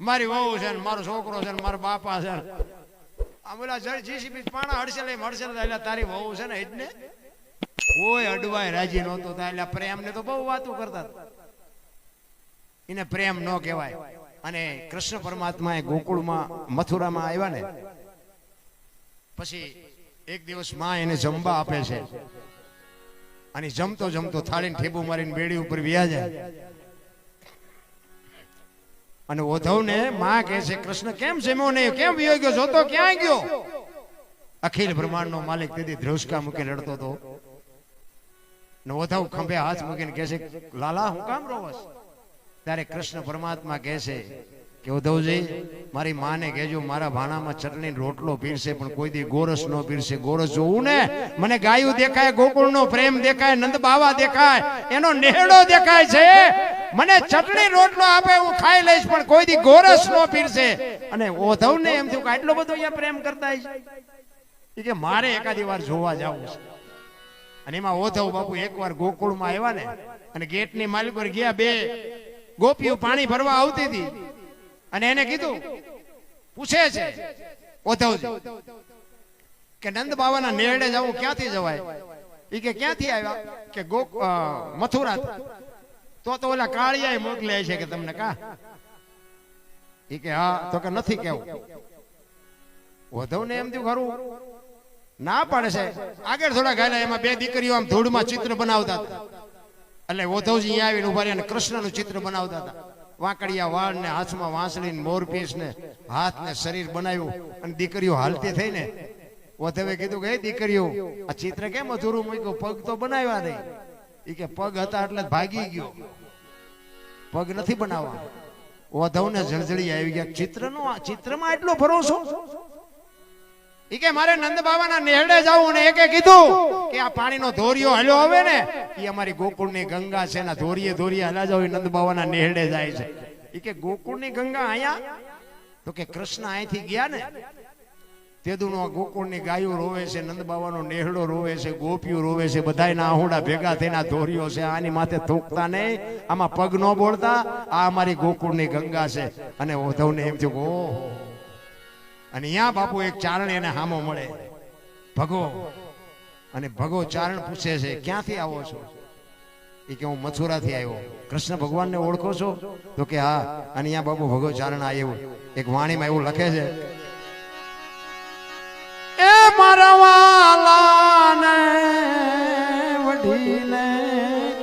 મારી વહુ છે મારો છોકરો છે ને બાપા છે અને કૃષ્ણ પરમાત્મા એ ગોકુળમાં, મથુરામાં આવ્યા ને, પછી એક દિવસમાં એને જમવા આપે છે. અને જમતો જમતો થાળીને ઠેબુ મારીને બેડી ઉપર વ્યાજ અને ઓધવને માં કહે છે, કૃષ્ણ, કેમ જમ્યો નહીં? કેમ વિયો જોતો ક્યાં ગયો? અખિલ બ્રહ્માંડનો માલિક તેથી ધ્રુસકા મૂકીને રડતો હતો. ને ઓધવ ખંભે હાથ મૂકીને કહે છે, લાલા, હું કામ રોવસ? ત્યારે કૃષ્ણ પરમાત્મા કહે છે કે ઉદ્ધવજી, મારી માને કહેજો, મારા ભાણામાં ચટણી રોટલો પીરશે પણ કોઈ દી ગોરસ નો પીરશે ગોરસ જોવું ને? મને ગાયું દેખાય, ગોકુળનો પ્રેમ દેખાય નંદ બાવા દેખાય, એનો નેહડો દેખાય છે. મને ચટણી રોટલો આપે, હું ખાઈ લઈશ, પણ કોઈ દી ગોરસ નો પીરશે અને ઓધવ ને એમ થયું કે આટલો બધો અહીંયા પ્રેમ કરતા છે કે મારે એકાદી વાર જોવા જવું છે. અને એમાં ઓધવ બાપુ એકવાર ગોકુળમાં આવ્યા ને, અને ગેટની માલિક પર ગયા બે. ગોપીઓ પાણી ભરવા આવતી હતી. અને એને કીધું, પૂછે છે, ઓધવજી, કે નંદ બાવાના નેરડે જવું ક્યાંથી જવાય? એ કે ક્યાંથી આવ્યા? કે ગો મથુરા તો તો ઓલા કાળિયા મોકલે છે કે તમને કા? એ કે હા, તો કે નથી કેવું. ઓધવને એમ થયું ખરું, ના પાડે છે. આગળ થોડા ગાયલા એમાં બે દીકરીઓ આમ ધૂળમાં ચિત્ર બનાવતા હતા. એટલે ઓધવજી અહીંયા આવીને ઊભા રહ્યા અને કૃષ્ણનું ચિત્ર બનાવતા હતા. વાંકડિયા વાળ ને હાથમાં વાંસળી ને મોરપીસ ને હાથ ને શરીર બનાવ્યું અને દીકરીઓ હાલતી થઈ ને ઓધવે કીધું કે દીકરીઓ, આ ચિત્ર કેમ અધૂરું મૂક્યું? પગ તો બનાવ્યા નહીં. એ કે, પગ હતા એટલે ભાગી ગયો. પગ નથી બનાવવા ઓધવને જળજળી આવી ગયા. ચિત્રનો ચિત્રમાં એટલો ભરોસો? ઈ કે મારે નંદ બાબાના નેહડે જાવું ને એકે કીધું કે આ પાણીનો ધોરિયો હલ્યો આવે ને, ઈ અમારી ગોકુળની ગંગા છે ને ધોરીએ ધોરીએ હલા જાવ નંદ બાબાના નેહડે જાય છે. ઈ કે ગોકુળની ગંગા અહીંયા તો કે કૃષ્ણ અહીંથી ગયા ને, તેદુનો ગોકુળની ગાયો રોવે છે, નંદ બાબાનો નેહડો રોવે છે, ગોપીઓ રોવે છે, બધાયના આહુડા ભેગા થઈને ધોરીઓ છે, આની માથે થૂકતા નહીં, આમાં પગ ન બોળતા, આ અમારી ગોકુળની ગંગા છે. અને ઓધવને એમ થયું ઓહો અને અહીંયા બાપુ એક ચારણ એને હામો મળે. ભગો, અને ભગો ચારણ પૂછે છે, ક્યાંથી આવો છો? એ કે, હું મથુરાથી આવ્યો. કૃષ્ણ ભગવાનને ઓળખો છો? તો કે, હા. અને અહીંયા બાપુ ભગો ચારણ આવ્યો એક વાણીમાં એવું લખે છે, એ મારા વાલાને વઢીને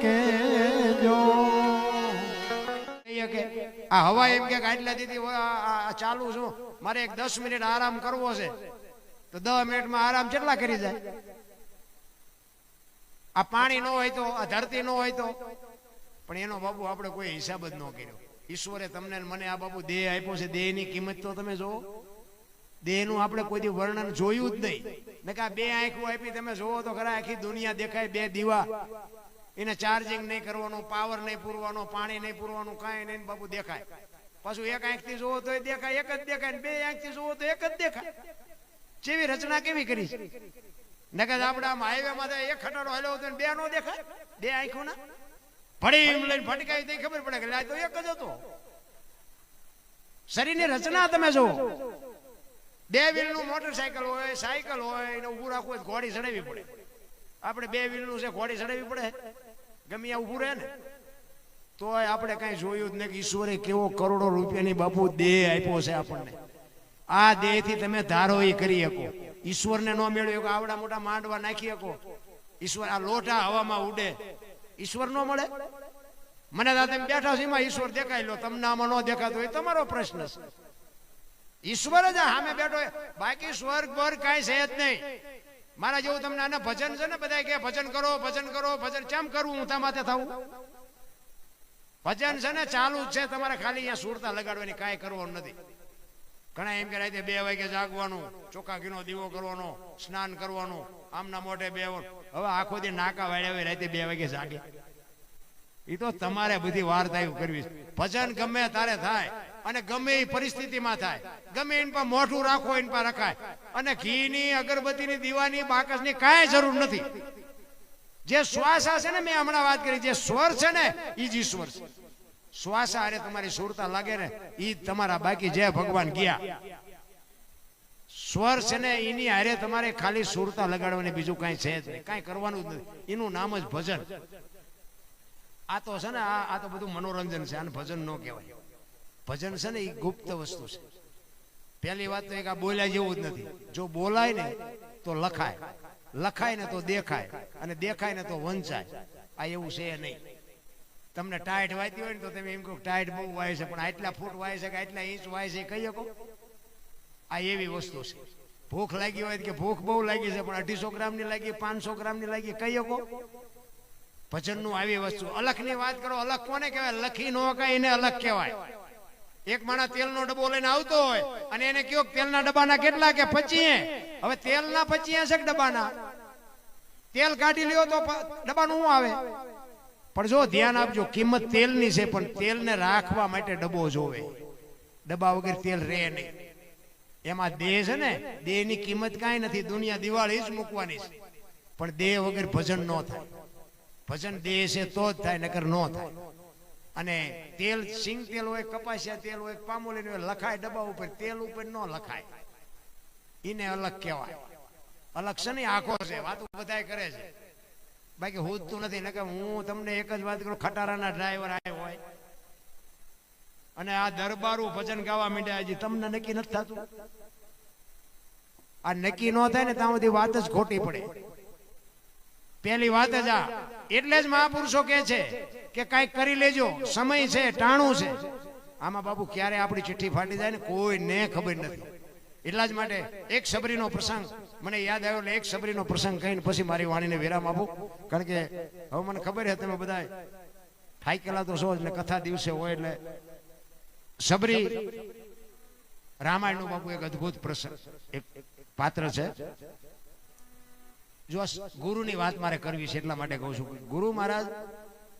કેજો આ હવા એમ કે આટલા દીધી ચાલુ છું. મારે એક દસ મિનિટ આરામ કરવો છે. તો દસ મિનિટમાં આરામ કેટલા કરી જાય? આ પાણી ન હોય તો, આ ધરતી ન હોય તો. પણ એનો બાબુ આપણે કોઈ હિસાબ જ ન કર્યો. ઈશ્વરે તમને મને આ બાબુ દેહ આપ્યો છે. દેહની કિંમત તો તમે જોવો દેહનું આપણે કોઈ વર્ણન જોયું જ નહીં. ને કે બે આંખો આપી તમે જોવો તો ખરા આખી દુનિયા દેખાય બે દીવા. એને ચાર્જિંગ નહીં કરવાનું પાવર નહીં પૂરવાનો, પાણી નહીં પૂરવાનું, કાંઈ નહીં બાબુ દેખાય. પાછું એક આંખથી જોવો તો દેખાય, એક જ દેખાય બે બે આંખથી જોવો તો એક જ દેખાય. જેવી રચના કેવી કરી? છે નકર આપણે આમ હાઈવે માં એક ખટારો હાલો હતો બે નો દેખાય? બે આંખો ના ફડી એમ લઈને ફટકાઈ તો ખબર પડે કે તો એક જ હતો. શરીરની રચના તમે જુઓ. બે વ્હીલનું મોટરસાયકલ હોય સાયકલ હોય, એને ઊભું રાખવું હોય ઘોડી ચડાવવી પડે. આપણે બે વ્હીલનું છે, ઘોડી ચડાવવી પડે. ગમે ઉભું રહે ને. તોય આપણે કઈ જોયું જ નહીં કે ઈશ્વરે કેવો કરોડો રૂપિયાની બાપુ દેહ આપ્યો છે આપણને. આ દેહથી તમે ધારો એ કરી શકો. ઈશ્વરને ન મેળવ્યો કે આવડા મોટા માંડવા નાખી શકો. ઈશ્વર આ લોટા હવામાં ઉડે. ઈશ્વર ન મળે? મને તો તમે બેઠા છો, એમાં ઈશ્વર દેખાય લો. તમને આમાં ન દેખાતો હોય તમારો પ્રશ્ન છે. ઈશ્વર જ સામે બેઠો બાકી સ્વર્ગ પર કાંઈ છે જ નહીં. મારા જેવું તમને આને ભજન છે ને બધા કે ભજન કરો ભજન કરો, ભજન. કેમ કરવું હું માથે થવું? ભજન છે ને ચાલુ જ છે. તમારે ખાલી અહીંયા સુરતા લગાડવાની કાંઈ કરવાનું નથી. ઘણા એમ કે રાતે બે વાગે જાગવાનું, ચોખા ઘીનો દીવો કરવાનો, સ્નાન કરવાનું, આમના મોઢે બે હવે આખો દી નાકા વાળ્યા હોય રાતે બે વાગે જાગે. એ તો તમારે બધી વાર્તાઓ કરવી ભજન ગમે તારે થાય અને ગમે એ પરિસ્થિતિમાં થાય. ગમે એની પર મોઢું રાખો, એની પર રખાય. અને ઘીની, અગરબત્તીની, દીવાની, બાકસની કાંઈ જરૂર નથી. જે શ્વાસા છે ને, મેં હમણાં વાત કરી, જે સ્વર છે ને એ જ ઈશ્વર છે. શ્વાસ અરે તમારી સુરતા લાગે ને, ઈ તમારા બાકી જે ભગવાન ગયા. સ્વર છે ને, એની હારે તમારે ખાલી સુરતા લગાડવાની બીજું કાંઈ છે જ નહીં. કાંઈ કરવાનું જ નથી. એનું નામ જ ભજન. આ તો છે ને, આ આ તો બધું મનોરંજન છે, આને ભજન ન કહેવાય. ભજન છે ને એ ગુપ્ત વસ્તુ છે. પહેલી વાત તો એક આ બોલ્યા જેવું જ નથી. જો બોલાય ને, તો લખાય. લખાય ને તો દેખાય અને દેખાય ને તો વંચાય. આ એવું છે નહીં. તમને ટાઈટ વાંચી હોય ને તો તમે એમ કહો ટાઈટ બહુ વાય છે, પણ આટલા ફૂટ વાય છે કે આટલા ઇંચ વાય છે કહી. શકો આ એવી વસ્તુ છે. ભૂખ લાગી હોય કે ભૂખ બહુ લાગી છે, પણ અઢીસો ગ્રામની લાગી, પાંચસો ગ્રામની લાગી કહી. શકો ભજનનું આવી વસ્તુ. અલખની વાત કરો અલગ કોને કહેવાય? લખી નો કાંઈ એને અલગ કહેવાય. એક માણસ તેલનો ડબ્બો લઈને આવતો હોય અને એને કયો તેલના ડબ્બાના કેટલા કે પચીએ? હવે તેલના પચીએ છે ડબ્બાના? તેલ કાઢી લ્યો તો ડબ્બા શું આવે? પણ જો ધ્યાન આપજો, કિંમત તેલની છે, પણ તેલને રાખવા માટે ડબ્બો જોવે. ડબ્બા વગર તેલ રહે નહીં. એમાં દેહ છે ને, દેહની કિંમત કાંઈ નથી, દુનિયા દિવાળી જ મૂકવાની છે. પણ દેહ વગર ભજન ન થાય. ભજન દેહ છે તો જ થાય, નકર ન થાય. અને તેલ, સિંગ તેલ હોય, કપાસિયા તેલ હોય, પામોલીન હોય, લખાય ડબ્બા ઉપર, તેલ ઉપર ન લખાય. એને અલગ કહેવાય. અલગ છે ને આખો છે. વાતો બધાય કરે છે. બાકી હોતું નથી. નકર હું તમને એક જ વાત કરું, ખટારાના ડ્રાઈવર આવ્યો હોય. અને આ દરબારું ભજન ગાવા માંડ્યા હજી. તમને નક્કી નથી થતું? આ નક્કી ન થાય ને, ત્યાં બધી વાત જ ખોટી પડે. પેલી વાત જ આ. એટલે જ મહાપુરુષો કે છે કે કાંઈક કરી લેજો. સમય છે, ટાણું છે. આમાં બાબુ ક્યારે આપણી ચિઠ્ઠી ફાટી જાય ને કોઈને ખબર નથી. એટલા જ માટે એક સબરીનો પ્રસંગ, મને યાદ આવ્યો એટલે એક સબરીનો પ્રસંગ કહીને પછી મારી વાણીને વિરામ આપો. કારણ કે હવે મને ખબર છે તમે બધા થાકેલા તો છો એટલે કથા દિવસે હોય એટલે સબરી રામાયણનું બાપુ એક અદ્ભુત પ્રસંગ, એક પાત્ર છે. જો ગુરુની વાત મારે કરવી છે એટલા માટે કહું છું. ગુરુ મહારાજ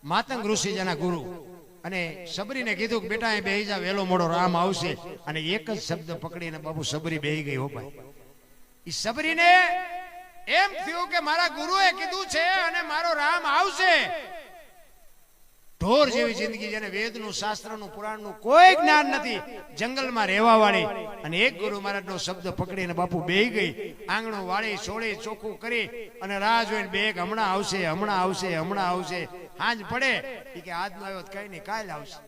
માતંગ ઋષિ જેના ગુરુ. અને સબરીને કીધું કે બેટા એ બેહી જા વેલો મોડો રામ આવશે. અને એક જ શબ્દ પકડીને બાબુ સબરી બેહી ગઈ હો ભાઈ. ઈ સબરીને એમ થયું કે મારા ગુરુએ કીધું છે અને મારો રામ આવશે. ઢોર જેવી જિંદગી જેને વેદનું, શાસ્ત્રનું, પુરાણનું કોઈ જ્ઞાન નથી, જંગલમાં રહેવા વાળી. અને એક ગુરુ મહારાજનો શબ્દ પકડીને બાપુ બે ગઈ, આંગણું વાળી સોળી ચોખ્ખું કરી અને રાહ જોઈને બે હમણાં આવશે હમણાં આવશે હમણાં આવશે. હાંજ પડે, ઈ કે, આજનો આવ્યો કઈ નહીં, કાલ આવશે.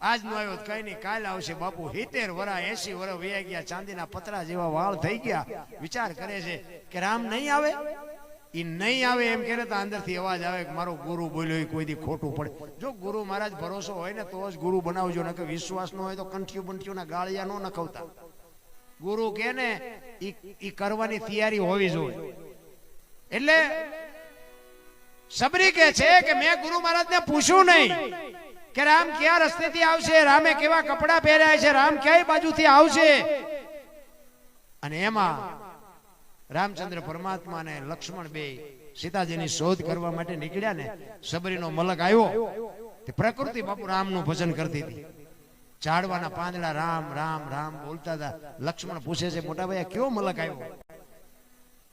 આજનો આવ્યો તો કઈ નહીં, કાલ આવશે. બાપુ હિતેર વરા એસી વરા વ્યા ગયા, ચાંદીના પતરા જેવા વાળ થઈ ગયા. વિચાર કરે છે કે રામ નહીં આવે? નહીં આવે એમ કે તો અંદરથી અવાજ આવે કે મારો ગુરુ બોલ્યો એ કોઈથી ખોટું પડે. જો ગુરુ મહારાજ ભરોસો હોય ને તો જ ગુરુ બનાવજો, નકર વિશ્વાસ ન હોય તો કંઠિયું બંઠિયું ના ગાળિયા ન નખવતા. ગુરુ કે ને ઈ કરવાની તૈયારી હોવી જોઈએ. એટલે સબરી કે છે કે મેં ગુરુ મહારાજને પૂછ્યું નહીં કે રામ કયા રસ્તેથી આવશે, રામે કેવા કપડા પહેર્યા છે, રામ ક્યાંય બાજુથી આવશે? અને એમાં રામચંદ્ર પરમાત્મા અને લક્ષ્મણ બે સીતાજીની શોધ કરવા માટે નીકળ્યા ને, સબરીનો મલક આવ્યો. તે પ્રકૃતિ બાપુ રામનું ભજન કરતી હતી. ઝાડવાના પાંદડા રામ રામ રામ બોલતા હતા. લક્ષ્મણ પૂછે છે, મોટા ભાઈ કયો મલક આવ્યો?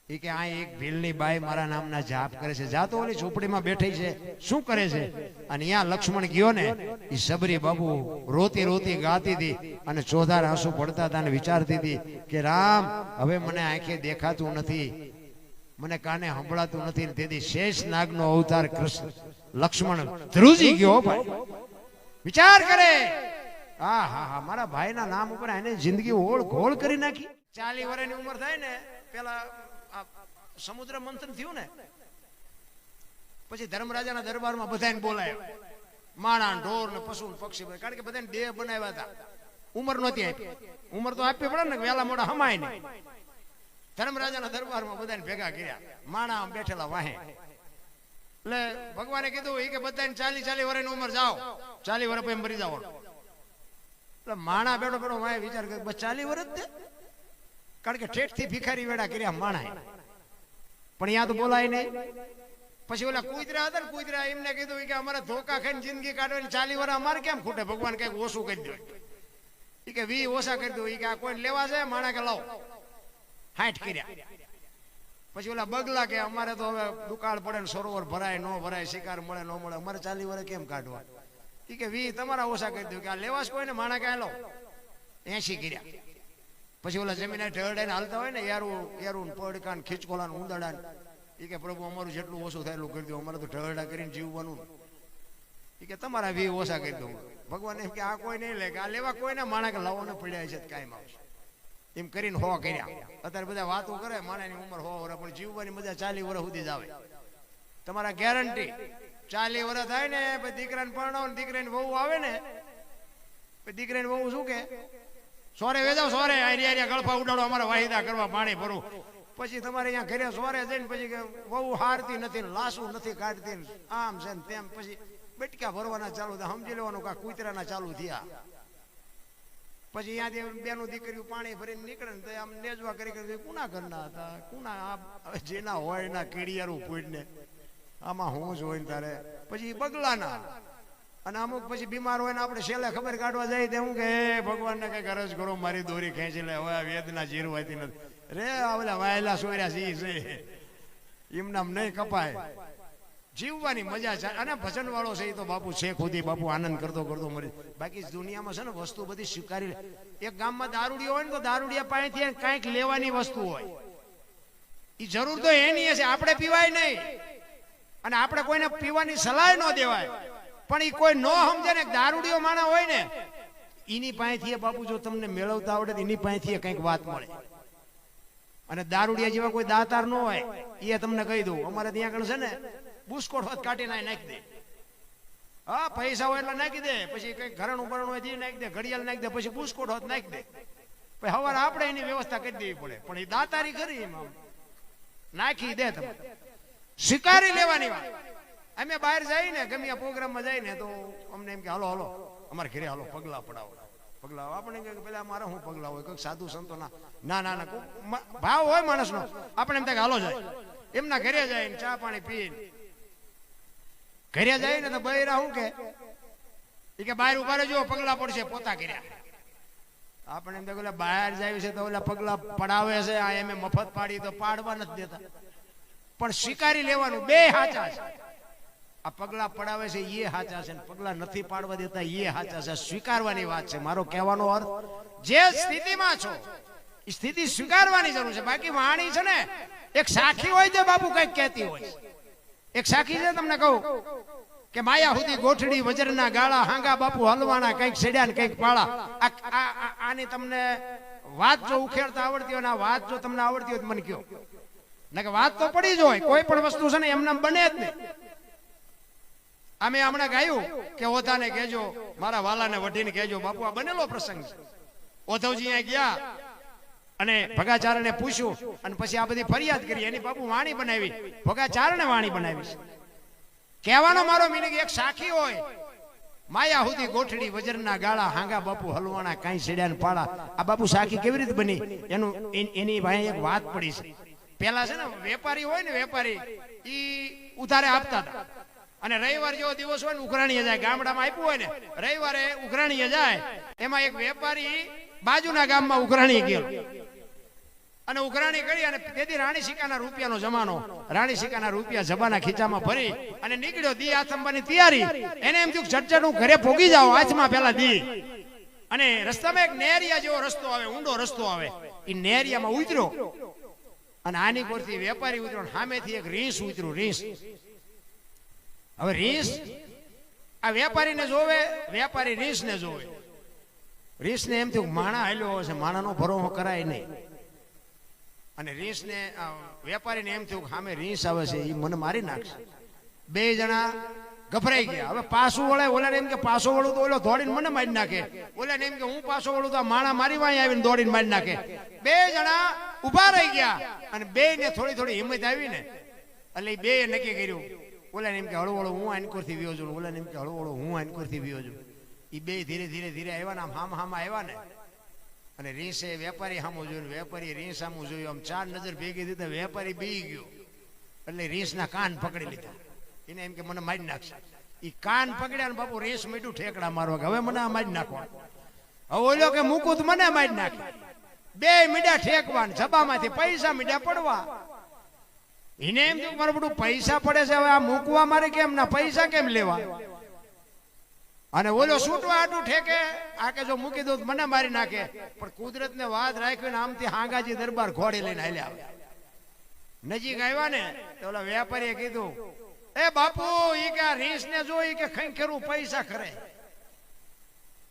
એ કે આ એક ભીલની બાઈ મારા નામના જાપ કરે છે. જાતો ઓલી ઝૂંપડીમાં બેઠી છે. શું કરે છે? અને અહીંયા લક્ષ્મણ ગયો ને એ સબરી બાબુ રોતી રોતી ગાતી હતી અને ચોધાર આંસુ પડતા હતા અને વિચારતી હતી કે, રામ, હવે મને આંખે દેખાતું નથી. મને કાને સંભળાતું નથી. તેથી શેષ નાગનો અવતાર કૃષ્ણ, લક્ષ્મણ ધ્રુજી ગયો ભાઈ. વિચાર કરે. હા હા હા, મારા ભાઈના નામ ઉપર એને જિંદગી ઓળ ઘોળ કરી નાખી. ચાલી વર્ષની ઉંમર થાય ને, પેલા સમુદ્ર મંથન થયું ને? પછી ધર્મરાજાના દરબારમાં બધાને બોલાયો. માણા, ઢોર ને પશુ પક્ષી કારણ કે બધાને દેહ બનાવ્યા હતા. ઉંમર નહોતી આપી. ઉંમર તો આપવી પડે ને વેલા મોડા હમાય નહીં. ધર્મરાજાના દરબારમાં બધાને ભેગા કર્યા. માણા બેઠેલા વાહે. એટલે ભગવાને કીધું એ કે બધાને ચાલી ચાલી વર્ષની ઉંમર જાઓ. ચાલી વર્ષ પછી મરી જાઓ. એટલે માણા બેઠો બેઠો વાહે વિચાર કર્યો, બસ ચાલી વર્ષ જ કારણ કે ઠેઠથી ભિખારી વેડા કર્યા માણાય પણ યાદ તો બોલાય નહીં. પછી ઓલા કુતરા હતા ને, કુતરા એમને કીધું કે અમારે ધોકા ખાઈને જિંદગી કાઢવાની ચાલી વાર, અમારે કેમ ખૂટે? ભગવાન કંઈક ઓછું કરી દો. એ કે વી ઓછા કરી દો. એ કે આ કોઈ લેવા છે માણા કે લાવો. હાઠ કર્યા. પછી ઓલા બગલા કે અમારે તો હવે દુકાળ પડે ને સરોવર ભરાય, ન ભરાય, શિકાર મળે, ન મળે, અમારે ચાલી વરે કેમ કાઢવા? એ કે વી તમારા ઓછા કરી દો. કે આ લેવાશ કોઈને? માણા કે લો. એસી કર્યા. પછી ઓલા જમીન ઢળડાઈને હાલતા હોય ને, યારું યારું પડકાન, ખીચકોલાન ઉંદડાન એ કે, પ્રભુ, અમારું જેટલું ઓછું થાય કરી દો. અમારે તો ઢળડા કરીને જીવવાનું એ કે, તમારા વી ઓછા કરી દઉં ભગવાન એમ કે, આ કોઈ નહીં લે, કે આ લેવા કોઈને માણા કે લાવવાને પડ્યા છે કાયમ આવશે એમ કરીને હો કર્યા. અત્યારે બધા વાતો કરે, માણાની ઉંમર હો વર, પણ જીવવાની મજા ચાલી વર સુધી જ આવે. તમારા ગેરંટી ચાલી વર થાય ને દીકરાને પરણાવો ને, દીકરાની વહુ આવે ને, પછી દીકરાની વહુ શું કે? સોરે વેજાવ સોરે આરી આરી ગળફા ઉડાડો, અમારે વાહિદા કરવા પાણી ભરવું પછી તમારે અહીંયા ઘરે સોરે જઈને પછી વહુ હારતી નથી લાસું નથી કાઢતી આમ છે ને તેમ. પછી બેટકા ભરવાના ચાલુ થયા. સમજી લેવાનું કા કૂતરાના ચાલુ થયા. પછી અહીંયાથી બેનું દીકરીઓ પાણી ભરીને નીકળે ને તો આમ નેજવા કરી કરી કુના ઘરના હતા? કુના આ જેના હોય એના કીડિયારું પૂછને આમાં હું જ હોય ને તારે? પછી બગલાના. અને અમુક પછી બીમાર હોય ને આપણે છેલ્લે ખબર કાઢવા જાય તો હું કે ભગવાનને કઈ અરજ કરો, મારી દોરી ખેંચી લે. હવે વેદના જીરવાતી નથી. રે ઓલા વાયેલા સોર્યા સી છે. એમનામ નહીં કપાય. જીવવાની મજા છે. અને ભજન વાળો છે એ તો બાપુ છે ખુદી. બાપુ આનંદ કરતો કરતો મરી બાકી દુનિયામાં છે ને વસ્તુ બધી સ્વીકારી. એક ગામમાં દારૂડિયો હોય ને તો દારૂડિયા પાસેથી કાંઈક લેવાની વસ્તુ હોય. એ જરૂર તો એની હશે. આપણે પીવાય નહીં. અને આપણે કોઈને પીવાની સલાહ ન દેવાય. પણ એ કોઈ ન સમજે ને દારૂડિયો માણા હોય ને એની પાસેથી બાપુ જો તમને મેળવતા આવડે એની પાસેથી કંઈક વાત મળે. અને દારૂડિયા જેવા કોઈ દાતાર ન હોય એ તમને કહી દઉં, અમારે ત્યાં આગળ છે ને, બુસ્કોટ હોત કાઢી અહીં નાખી દે. હા, પૈસા હોય એટલે નાખી દે, પછી કઈ ઘરણ ઉપરણ હોય નાખી દે, ઘડિયાળ નાખી દે, પછી બુસ્કોટ હોત નાખી દે. પછી હવારે આપણે એની વ્યવસ્થા કરી દેવી પડે, પણ એ દાતારી કરી નાખી દે તમે સ્વીકારી લેવાની વાત. અમે બહાર જઈએ ને ગમે પ્રોગ્રામમાં જઈએ ને તો અમને એમ કે, હાલો હાલો, અમારે ઘરે હાલો, પગલા પડાવો. પગલા આપણે કે, પેલા મારે શું પગલા હોય? કોઈ સાધુ સંતો ના ના ના ભાવ હોય માણસનો. આપણે એમ થાય હાલો, જાય. એમના ઘરે જાય ને ચા પાણી પીને, ઘરે જાય ને તો બૈરા શું કે એ કે, બહાર ઊભા રહેજો, પગલા પડશે, પોતા કર્યા. આપણે એમ તો ઓલા બહાર જાય છે તો ઓલા પગલા પડાવે છે, આ એમ મફત પાડી તો પાડવા નથી દેતા. પણ સ્વીકારી લેવાનું બે હાચા છે. આ પગલા પડાવે છે એ હાચા છે પગલા નથી પાડવા દેતા એ હાચા છે. સ્વીકારવાની વાત છે. મારો કહેવાનો અર્થ, જે સ્થિતિમાં છો સ્થિતિ સ્વીકારવાની જરૂર છે. બાકી વાણી છે ને, એક સાખી હોય તો બાપુ કંઈક કહેતી હોય. એક સાખી છે તમને કહું, કે માયા સુધી ગોઠડી, વજરના ગાળા, હાંગા, બાપુ હલવાના, કંઈક સેડ્યા ને કંઈક પાળા. આની તમને વાત જો ઉખેડતા આવડતી હોય વાત જો તમને આવડતી હોય મને કયો ના કે વાત તો પડી જ હોય, કોઈ પણ વસ્તુ છે ને એમને બને જ નહીં. અમે હમણાં ગાયું કે ઓધાને કહેજો, મારા વાલાને વઢીને કહેજો, બાપુ, આ બનેલો પ્રસંગ છે. ઓધવજી અહીંયા ગયા અને ભગાચારણે પૂછ્યું અને પછી આ બધી ફરિયાદ કરી. એની બાપુ વાણી બનાવી. ભગાચારણે વાણી બનાવી છે. કહેવાનો મારો મિનિંગ એક સાખી હોય. માયા સુધી ગોઠડી, વજરના ગાળા, હાંગા બાપુ, હલવાણા, કાંઈ સેડ્યા પાળા. આ બાપુ સાખી કેવી રીતે બની? એનું એની ભાઈ એક વાત પડી છે. પેલા છે ને, વેપારી હોય ને વેપારી, ઈ ઉધારે આપતા હતા. અને રવિવાર જેવો દિવસ હોય ને, ઉઘરાણીએ જાય. ગામડામાં આપ્યું હોય ને, રવિવારે ઉઘરાણીએ જાય. એમાં એક વેપારી બાજુના ગામમાં ઉઘરાણી ગયો. અને ઉઘરાણી કરી અને તેથી રાણી સિક્કાના રૂપિયાનો જમાનો, રાણી સિક્કાના રૂપિયા જબાના ખીચામાં ભરી અને નીકળ્યો દી આથંબાની તૈયારી. એને એમ થયું ઝટઝટ હું ઘરે ભોગી જાઉં, હાથમાં પેલા દી. અને રસ્તામાં એક નેરિયા જેવો રસ્તો આવે, ઊંડો રસ્તો આવે. એ નેરિયામાં ઉતર્યો. અને આની પરથી વેપારી ઉતર્યો સામેથી એક રીંસ ઉતર્યું રીંસ હવે રીસ? આ વેપારીને જોવે, વેપારી રીસને જોવે. રીસને એમ થયું માણા હાલ્યો હશે, માણાનો ભરો કરાય નહીં. અને રીસને વેપારીને એમ થયું સામે રીસ આવે છે એ મને મારી નાખશે. બે જણા ગભરાઈ ગયા. હવે પાછું વળે ઓલાને એમ કે પાછો વળું તો ઓલો દોડીને મને મારી નાખે. ઓલાને એમ કે, હું પાછો વળું તો માણા મારી વાય આવીને દોડીને મારી નાખે. બે જણા ઊભા રહી ગયા અને બે ને થોડી થોડી હિંમત આવી ને એટલે બે નક્કી કર્યું ઓલાને એમ કે, હળો હળો, હું આનકોરથી વ્યો છું ઓલાને એમ કે, હળો હળો, હું આનકોરથી વ્યો છું એ બે ધીરે ધીરે ધીરે આવ્યા ને આમ હામ હામ આવ્યા ને. અને રીંસે વેપારી સામું જોયું વેપારી રીંસ સામું જોયું. આમ ચાર નજર ભેગી દીધા વેપારી બી ગયો. એટલે રીંસના કાન પકડી લીધા. એને એમ કે, મને મારી નાખશે. એ કાન પકડ્યા ને બાપુ રેસ મીઠું ઠેકડા મારવા હવે મને આ મારી નાખવા હવે ઓલો કે મૂકું તો મને મારી નાખે. બે મીડા ઠેકવા જબામાંથી પૈસા મીડા પડવા. એને એમ કે મારું બધું પૈસા પડે છે, હવે આ મૂકવા મારે કેમ ના? પૈસા કેમ લેવા? અને ઓલો છૂટવા આટું ઠેકે આ કે જો મૂકી દઉં મને મારી નાખે. પણ કુદરતને વાત રાખીને આમથી હાંગાજી દરબાર ઘોડી લઈને હાલ્યા આવે. નજીક આવ્યા ને, તો ઓલા વેપારીએ કીધું, એ બાપુ, ઈ કે આ રીસ ને જોઈ કે ખંખેરું પૈસા ખરે.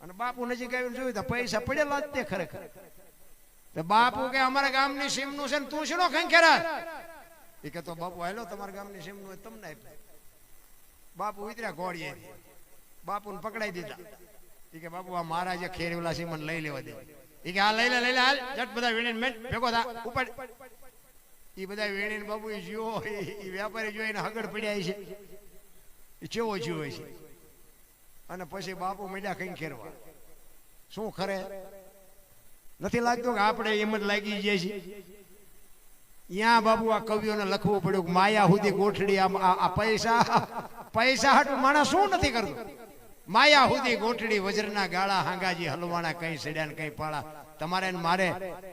અને બાપુ નજીક આવીને જોયું તો પૈસા પડેલા જ તે ખરેખર. બાપુ કે, અમારા ગામની સીમનું છે ને તું શેનો ખંખેરા એ કહેતો બાપુ, હાલો, તમારા ગામની સીમનું હોય તમને આપ્યું. બાપુ ઉતર્યા ઘોડીએ. બાપુને પકડાઈ દીધા. એ કે, બાપુ, આ મારા જે ખેરેલા છે મને લઈ લેવા દે. એ કે આ લઈ લે લઈ લે, હાલ. જટ બધા વીણીને મેં ભેગો થા. ઉપર એ બધા વીણીને, બાપુ એ જીવો એ વેપારી જોઈને હગડ પડ્યા છે. એ ચેવો જીવો છે. અને પછી બાપુ મીડા કઈ ખેરવા. શું ખરે? નથી લાગતું કે આપણે એમ જ લાગી જાય છે ત્યાં બાબુ આ કવિઓને લખવું પડ્યું કે માયા સુધી ગોઠડી આ પૈસા. પૈસા હાટું માણસ શું નથી કરતું? માયા સુધી ગોઠડી વજ્રના ગાળા, હાંગાજી, હલવાણા, કઈ સડ્યા કઈ પાળા. તમારે મારે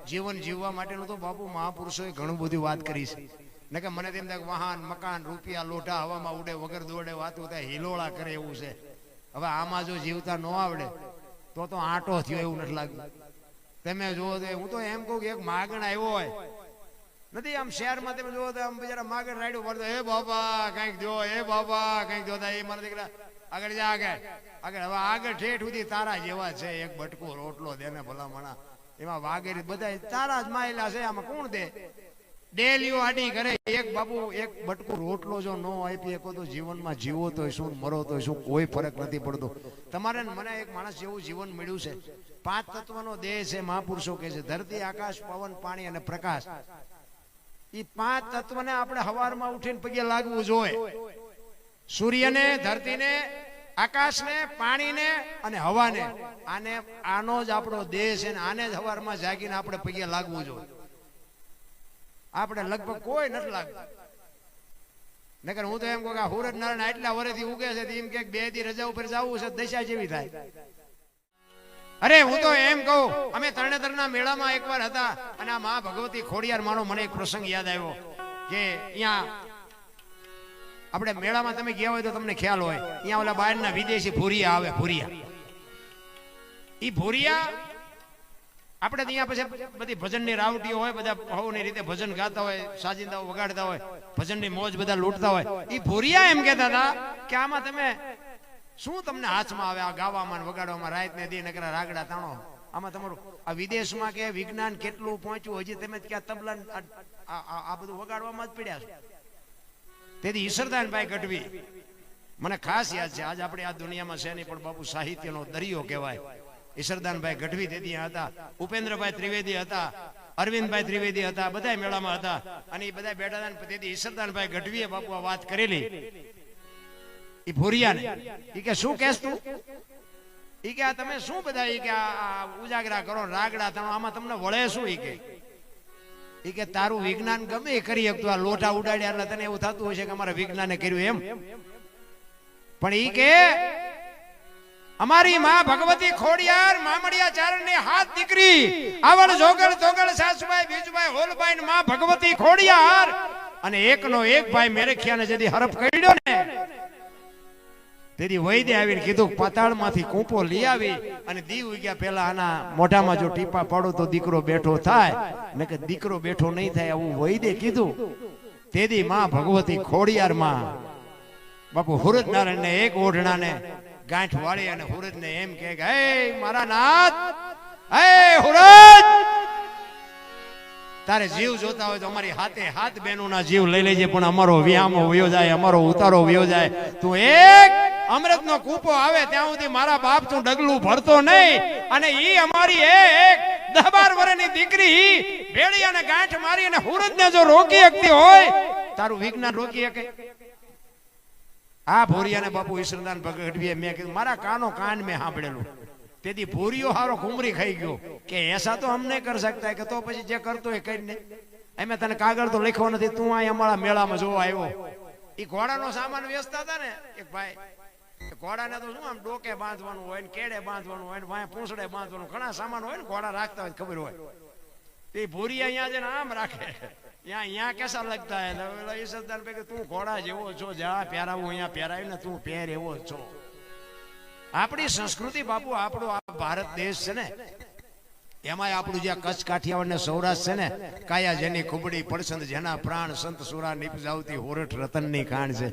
જીવન જીવવા માટેનું તો બાપુ મહાપુરુષોએ ઘણું બધું વાત કરી છે. ને કે મને તેમ થાય વાહન, મકાન, રૂપિયા, લોઢા, હવામાં ઉડે, વગર દોડે, વાતો થાય, હિલોળા કરે એવું છે. હવે આમાં જો જીવતા ન આવડે, તો તો આંટો થયો એવું નથી લાગતું તમે જુઓ તો હું તો એમ કહું કે એક માગણ આવ્યો હોય નથી, આમ શહેરમાં તમે જોવો તો આમ બિચારા માગડ રાઈડ પડતો, હે બાબા કંઈક જો, હે બાબા કંઈક દો એ મારા દીકરા, આગળ જા, આગળ આગળ, હવે આગળ ઠેઠ સુધી તારા જેવા છે, એક બટકો રોટલો દે ને ભલામણા. એમાં વાગેરી બધા તારા જ માયેલા છે, આમાં કોણ દે? ડેલીઓ આડી કરે એક બાબુ એક બટકો રોટલો જો ન આપી શકો તો જીવનમાં જીવો તો શું મરો તો શું, કોઈ ફરક નથી પડતો. તમારે મને એક માણસ જેવું જીવન મળ્યું છે. પાંચ તત્વનો દેહ છે, મહાપુરુષો કે છે, ધરતી, આકાશ, પવન, પાણી અને પ્રકાશ. પાંચ તત્વને આપણે હવારમાં ઉઠીને પગે લાગવું જોઈએ. સૂર્યને, ધરતીને, આકાશને, પાણીને અને હવાને. આને, આનો જ આપણો દેહ છે આને જ હવારમાં જાગીને આપણે પગે લાગવું જોઈએ. આપણે લગભગ કોઈ નથી લાગતું. નકર હું તો એમ કહું કે હુરજ નારાયણ આટલા વર્ષથી ઉગે છે એમ કે બે દી રજા ઉપર જવું છે દશા જેવી થાય. અરે, હું તો એમ કહું, અમે તરણેતરના મેળામાં એકવાર હતા અને આ મા ભગવતી ખોડિયાર માનો મને એક પ્રસંગ યાદ આવ્યો કે અહીંયા આપણે મેળામાં તમે ગયા હોય તો તમને ખ્યાલ હોય અહીંયા ઓલા બહારના વિદેશી ભૂરિયા આવે, ભૂરિયા. ઈ ભૂરિયા આપણે ત્યાં પછી બધી ભજનની રાવટીઓ હોય, બધા ભાવની રીતે ભજન ગાતા હોય, સાજિંદાઓ વગાડતા હોય, ભજનની મોજ બધા લૂંટતા હોય. ઈ ભૂરિયા એમ કહેતા હતા કે આમાં તમે શું તમને હાથમાં આવે આ ગાવામાં વગાડવામાં? રાત ને દી નકરા રાગડા તાણો. આમાં તમારું, આ વિદેશમાં કે વિજ્ઞાન કેટલું પહોંચ્યું? હજી તમે ક્યાં તબલા આ- બધું વગાડવામાં જ પડ્યા છો. તેથી ઈશ્વરદાનભાઈ ગઢવી, મને ખાસ યાદ છે, આજ આપણે આ દુનિયામાં છે નહીં, પણ બાપુ સાહિત્યનો દરિયો કહેવાય. ઈશ્વરદાનભાઈ ગઢવી તેથી હતા, ઉપેન્દ્રભાઈ ત્રિવેદી હતા, અરવિંદભાઈ ત્રિવેદી હતા બધા મેળામાં હતા. અને એ બધા બેઠા હતા તેથી ઈશ્વરદાનભાઈ ગઢવીએ બાપુ આ વાત કરેલી. એ ભૂરિયાને. એ કે શું કહેશ તું? એ કે આ તમે શું બધા એ કે આ ઉજાગરા કરો રાગડા તણો આમાં તમને વળે શું એ કે? એ કે તારું વિજ્ઞાન ગમે એ કરી શકતું આ લોટા ઉડાડ્યા એટલે તને એવું થતું હશે કે અમારે વિજ્ઞાને કર્યું એમ. પણ એ કે અમારી માં ભગવતી ખોડિયાર મામડિયા ચારણની હાથ દીકરી આવડ જોગળ જોગળ સાસુભાઈ બીજુભાઈ હોલભાઈ ને માં ભગવતી ખોડિયાર. અને એકનો એક ભાઈ મેરેખિયાને જેથી હરફ કર્યો ને તેથી વૈદે આવીને કીધું, પાતાળમાંથી કૂંપો લઈ આવી અને દીવ ઉગ્યા પહેલા આના મોઢામાં જો ટીપા પાડો તો દીકરો બેઠો થાય. ને કે દીકરો બેઠો નહીં થાય. આવું વૈદે કીધું. તેથી માં ભગવતી ખોડિયાર માં બાપુ હુરજ નારાયણ એક ઓઢણાને ગાંઠ વાળી અને હુરજ ને એમ કે, હે મારા નાથ, હે હુરજ તારે જીવ જોતા હોય તો અમારી હાથે હાથ બહેનોના જીવ લઈ લેજે, પણ અમારો વ્યામો વયો જાય, અમારો ઉતારો વયો જાય. તું એક અમૃતનો કૂપો આવે ત્યાં સુધી મારા બાપ તું ડગલું ભરતો નહીં. અને ઈ અમારી એક દહ બાર દીકરી ભેળી અને ગાંઠ મારી અને હુરજને જો રોકી શકતી હોય, તારું વિજ્ઞાન રોકી શકે. આ ભોરિયાને બાપુ ઈશ્વરદાન ભગડવીએ મેં કીધું, મારા કાનો કાન મેં સાંભળેલું. તેથી ભૂરીઓ હારો ઘુમરી ખાઈ ગયો. કે એસા તો હમ નહીં કરી શકતા. કે તો પછી જે કરતો એ કરીને અમે તને કાગળ તો લખ્યો નથી. તું અહીં અમારા મેળામાં જોવા આવ્યો. એ ઘોડાનો સામાન વેચતા હતા ને, એક ભાઈ ઘોડાને તો શું આમ ડોકે બાંધવાનું હોય ને કેડે બાંધવાનું હોય ને ભાઈ પૂંછડે બાંધવાનું. ઘણા સામાન હોય ને ઘોડા રાખતા હોય ખબર હોય. તે ભૂરી અહીંયા છે ને આમ રાખે. ત્યાં અહીંયા કેસા લગતા હે? ઈશ્વરદાન ભાઈ તું ઘોડા જેવો છો, જા, પહેરાવું, અહીંયા પહેરાવી ને તું પહેર એવો છો. આપણી સંસ્કૃતિ બાપુ, આપણો આ ભારત દેશ છે ને, એમાંય આપણું જે કચ્છ, કાઠિયાવાડ ને સૌરાષ્ટ્ર છે ને, કાયા જેની ખુબડી પડસંદ, જેના પ્રાણ સંત સુરા નિપજાવતી હોરઠ રતનની ખાણ છે.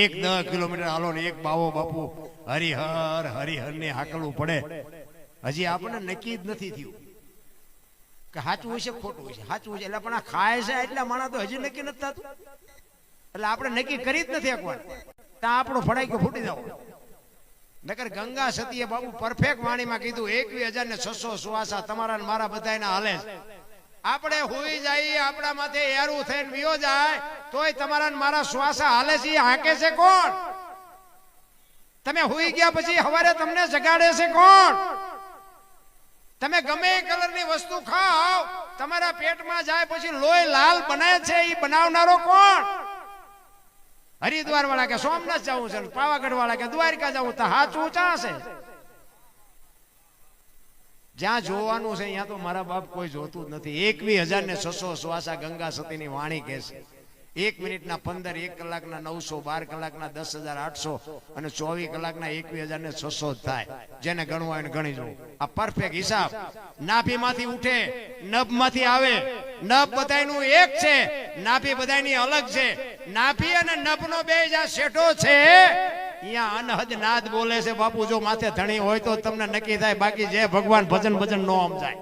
એક દસ કિલોમીટર હાલો ને એક બાવો બાપુ, હરિહર હરિહર ને હાકલવું પડે હજી આપણને નક્કી જ નથી થયું કે સાચું છે ખોટું છે. સાચું હશે એટલે પણ આ ખાય છે એટલા માણસ તો હજી નક્કી નથી થતું. એટલે આપણે નક્કી કરી જ નથી એકવાર ત્યાં આપણો ફડાઈ કે ફૂટી જાવ. નકર ગંગા સતીએ બાબુ પરફેક્ટ વાણીમાં કીધું એકવીસ હજાર ને છસો સુવાસા તમારા મારા બધાના હાલે આપણે હોઈ જઈએ આપણા માથે એરું થઈને વિયો જાય, તોય તમારા મારા શ્વાસા હાલે છે હાંકે છે કોણ? તમે હોઈ ગયા પછી હવારે તમને જગાડે છે કોણ? તમે ગમે એ કલરની વસ્તુ ખાઓ, તમારા પેટમાં જાય પછી લોહી લાલ બને છે એ બનાવનારો કોણ? હરિદ્વાર વાળા કે સોમનાથ જવું છે પાવાગઢ વાળા કે દ્વારકા જવું, તો હાચું ચા છે જ્યાં જોવાનું છે, ત્યાં તો મારા બાપ કોઈ જોતું જ નથી. એકવીસ હજાર ને છસો શ્વાસા ગંગા સતીની વાણી કે છે. એક મિનિટના પંદર, એક કલાકના નવસો, બાર કલાકના દસ હજાર, આઠસો અને ચોવીસ કલાકના એકવીસ હજાર ને છસો થાય. જેને ગણવું એને ગણી જવું. આ પરફેક્ટ હિસાબ. નાભીમાંથી ઉઠે, નભમાંથી આવે. નભ બધાયનું એક છે. નાભી બધાયની અલગ છે. નાભી અને નભનો બે જ્યાં શેઠો છે. અહીંયા અનહદ નાદ બોલે છે, બાપુ, જો માથે ધણી હોય તો તમને નક્કી થાય, બાકી જે ભગવાન ભજન ભજન નો સમજાય.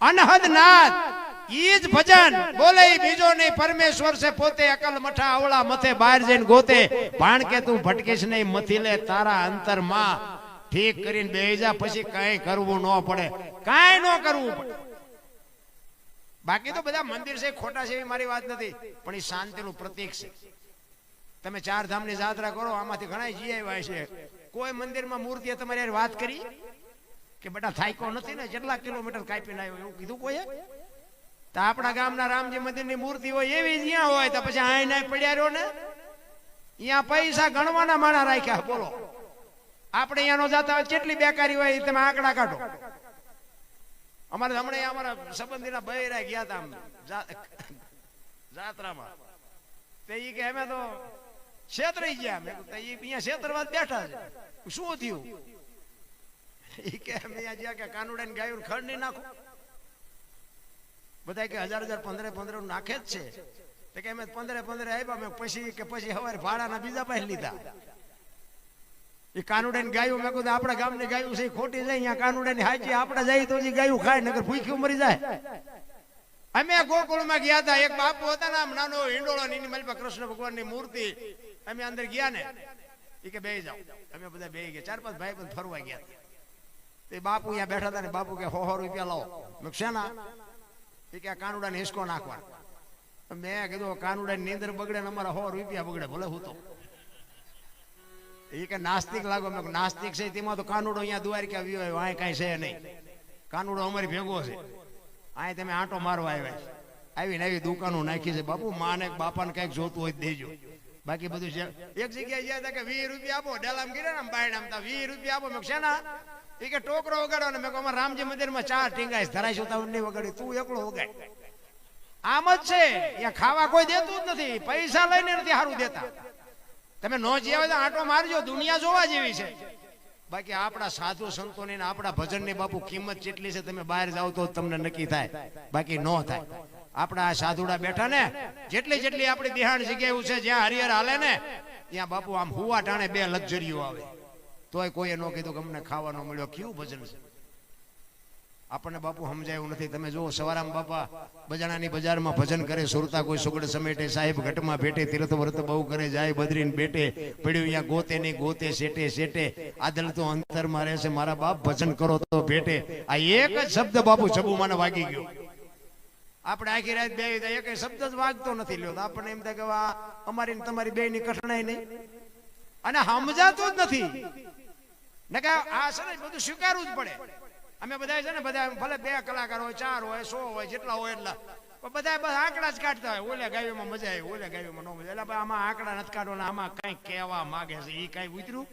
અનહદ નાદ. ઈ જ ભજન. બોલે બીજો નહીં પરમેશ્વર છે પોતે અકલ મઠા અવળા મથે બહાર જઈને ગોતે. ભાણ કે તું ભટકીશ નહીં મથી લે તારા અંતરમાં ઠીક કરીને બે જા, પછી કઈ કરવું ન પડે. કઈ ન કરવું પડે. બાકી તો બધા મંદિર છે, ખોટા છે એવી મારી વાત નથી. પણ એ શાંતિનું પ્રતીક છે. તમે ચાર ધામની જાત્રા કરો, આમાંથી ઘણા જી આવ્યા છે. કોઈ મંદિરમાં મૂર્તિએ તમારી વાત કરી? કે બેટા થાયકો નથી ને કેટલા કિલોમીટર કાપીને આવ્યો, એવું કીધું કોઈએ? તો આપણા ગામના રામજી મંદિરની મૂર્તિ હોય એવી જ્યાં હોય, તો પછી આઈ નાય પડ્યા ને. અહીંયા પૈસા ગણવાના માણા રાખ્યા, બોલો. આપણે અહીંયા નો જાતા કેટલી બેકારી હોય તમે આંકડા કાઢો. અમારે હમણાં અમારા સંબંધીના બૈરા ગયા હતા આમ જાત્રામાં. તે ઈ કે અમે તો છેતરાઈ ગયા, મેં તો અહીંયા છેતરવા બેઠા છે. શું થયું? ઈ કે અમે અહીંયા જ્યાં કે કાનુડાને ગાયું ખડ નહીં નાખો. બધા કે હજાર હજાર પંદરે પંદરે નાખે જ છે. તો કે અમે પંદરે પંદરે આવ્યા મેં પછી કે પછી સવારે ભાડાના બીજા પાસે લીધા. એ કાનુડાની ગાયું, મેં કીધું આપણા ગામની ગાયું છે ખોટી જાય અહીંયા કાનુડાની હાચી, આપણે જાય તો જે ગાયું ખાય નગર ભૂખ્યું મરી જાય. અમે ગોકુળમાં ગયા હતા, એક બાપુ હતા ને આમ નાનો હિંડોળો ને મારી કૃષ્ણ ભગવાનની મૂર્તિ. અમે અંદર ગયા ને એ કે બે જાઓ. અમે બધા બે ગયા, ચાર પાંચ ભાઈ પણ ફરવા ગયા. તે બાપુ અહીંયા બેઠા હતા ને બાપુ કે હો હો રૂપિયા લાવો. મેં શેના? એ કે આ કાનુડાને હિસકો નાખવા મેં કીધું કાનુડાની નીંદર બગડે ને અમારા સો રૂપિયા બગડે, ભલે હું તો. એ કે નાસ્તિક લાગો. મેં નાસ્તિક છે, તેમાં તો કાનુડો અહીંયા દ્વારકા આવ્યો હોય અહીં કાંઈ છે નહીં. કાનુડો અમારી ભેગો છે. અહીં તમે આંટો મારવા આવ્યા છે. આવીને આવી દુકાનો નાખી છે. બાપુ, માને બાપાને કંઈક જોતું હોય દેજો. બાકી બધું છે. એક જગ્યાએ ગયા હતા કે વીસ રૂપિયા આપો, ડેલામ ગીરે ને બાયણ આમ વીસ રૂપિયા આપો. મેં છે શેના? કે ટોકરો વગાડો ને મેં કહું, રામજી મંદિરમાં ચાર ટીંગાઈશ ધરાઈશું તો નહીં વગાડી. તું એકલો વગાડ. આમ જ છે. અહીંયા ખાવા કોઈ દેતું જ નથી. પૈસા લઈને નથી સારું દેતા. તમે નો જીવે તો મારજો. દુનિયા જોવા જેવી છે. બાકી આપણા સાધુ સંતોની ને આપણા ભજનની બાપુ કિંમત જેટલી છે તમે બહાર જાઓ તો તમને નક્કી થાય. બાકી નો થાય. આપણા આ સાધુડા બેઠા ને જેટલી જેટલી આપણી દિહાણ જગ્યા એવું છે જ્યાં હરિહર હાલે ને ત્યાં બાપુ આમ હુવા ટાણે બે લક્ઝરીઓ આવે. તોય કોઈએ ન કીધું કે અમને ખાવાનો મળ્યો. કેવું ભજન છે? આપણને બાપુ સમજાયું નથી. તમે જુઓ, સવારામ બાપા બજાણાની બજારમાં ભજન કરે, સુરતા કોઈ સુગડ સમેટે, સાહેબ ઘટમાં ભેટે, તીર્થ વ્રત બહુ કરે, જાય બદરીને બેટે, પડ્યું અહીંયા ગોતે નહીં, ગોતે, શેટે શેટે. આદલ તો અંતરમાં રહેશે મારા બાપ ભજન કરો તો ભેટે. આ એક જ શબ્દ બાપુ છબુ મને વાગી ગયો. આપણે આખી રાત બે એક શબ્દ જ વાગતો નથી લ્યો. આપણને એમ થાય કે અમારી તમારી બે ની કઠણાઈ નહીં. અને સમજાતું જ નથી. ને કે આ છે ને બધું સ્વીકારવું જ પડે. અમે બધા છે ને બધા ભલે બે કલાકાર હોય, ચાર હોય, સો હોય, જેટલા હોય એટલા. પણ બધા બસ આંકડા જ કાઢતા હોય. ઓલે ગાયમાં મજા આવી, ઓલે ગાયમાં ન મજા એટલે આમાં આંકડા નથી કાઢવાના, આમાં કઈ કહેવા માંગે છે એ કઈ ઉતર્યું?